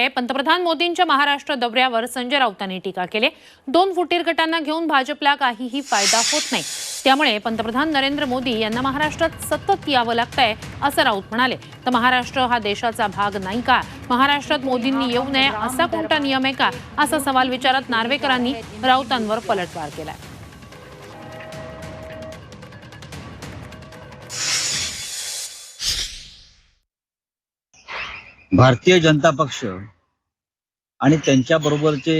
पंतप्रधान मोदींच्या महाराष्ट्र दौऱ्यावर संजय राऊतांनी टीका केली. दोन फुटीर गटांना घेऊन भाजपला काहीही फायदा होत नाही. त्यामुळे पंतप्रधान नरेंद्र मोदी यांना महाराष्ट्रात सतत यावं लागतंय असं राऊत म्हणाले. तर महाराष्ट्र हा देशाचा भाग नाही का? महाराष्ट्रात मोदींनी येऊ नये असा कोणता नियम आहे का? असा सवाल विचारत नार्वेकरांनी राऊतांवर पलटवार केलाय. भारतीय जनता पक्ष आणि त्यांच्या बरोबरचे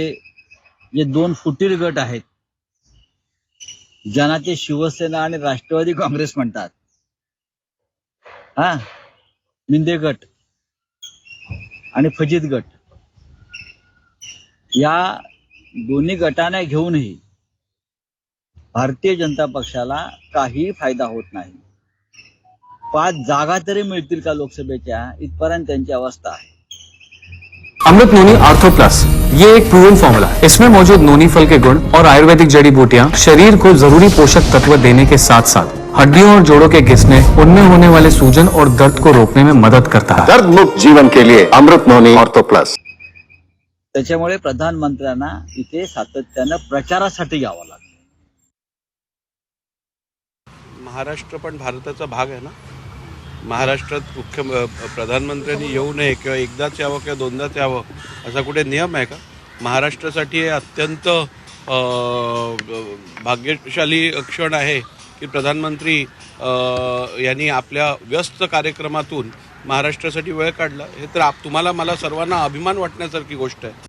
जे दोन फुटीर गट आहेत ज्यांना ते शिवसेना आणि राष्ट्रवादी काँग्रेस म्हणतात. हा? मिंदे गट आणि फजित गट. या दोन्ही गटाने घेऊनही भारतीय जनता पक्षाला काही फायदा होत नाही. पाच जागा तरी मिळतील का लोकसभेच्या? इथपर्यंत त्यांची अवस्था आहे. Amrit noni ortho plus. ये एक प्रूवन फॉर्मूला इसमें मौजूद नोनी फल के गुण और आयुर्वेदिक जड़ी बूटियां शरीर को जरूरी पोषक तत्व देने के साथ साथ हड्डियों और जोड़ों के घिसने उनमें होने वाले सूजन और दर्द को रोकने में मदद करता है। दर्द मुक्त जीवन के लिए अमृत नोनी ऑर्थो प्लस। त्याच्यामुळे प्रधानमंत्र्यांना इथे सातत्यानं प्रचारासाठी यावं लागतं. महाराष्ट्र पण भारताचा भाग आहे ना? महाराष्ट्रात मुख्य प्रधानमंत्र्यांनी येऊ नये किंवा एकदाच यावं किंवा दोनदाच यावं असा कुठे नियम आहे का? महाराष्ट्रासाठी हे अत्यंत भाग्यशाली क्षण आहे की प्रधानमंत्री यांनी आपल्या व्यस्त कार्यक्रमातून महाराष्ट्रासाठी वेळ काढला. हे तर आप तुम्हाला मला सर्वांना अभिमान वाटण्यासारखी गोष्ट आहे.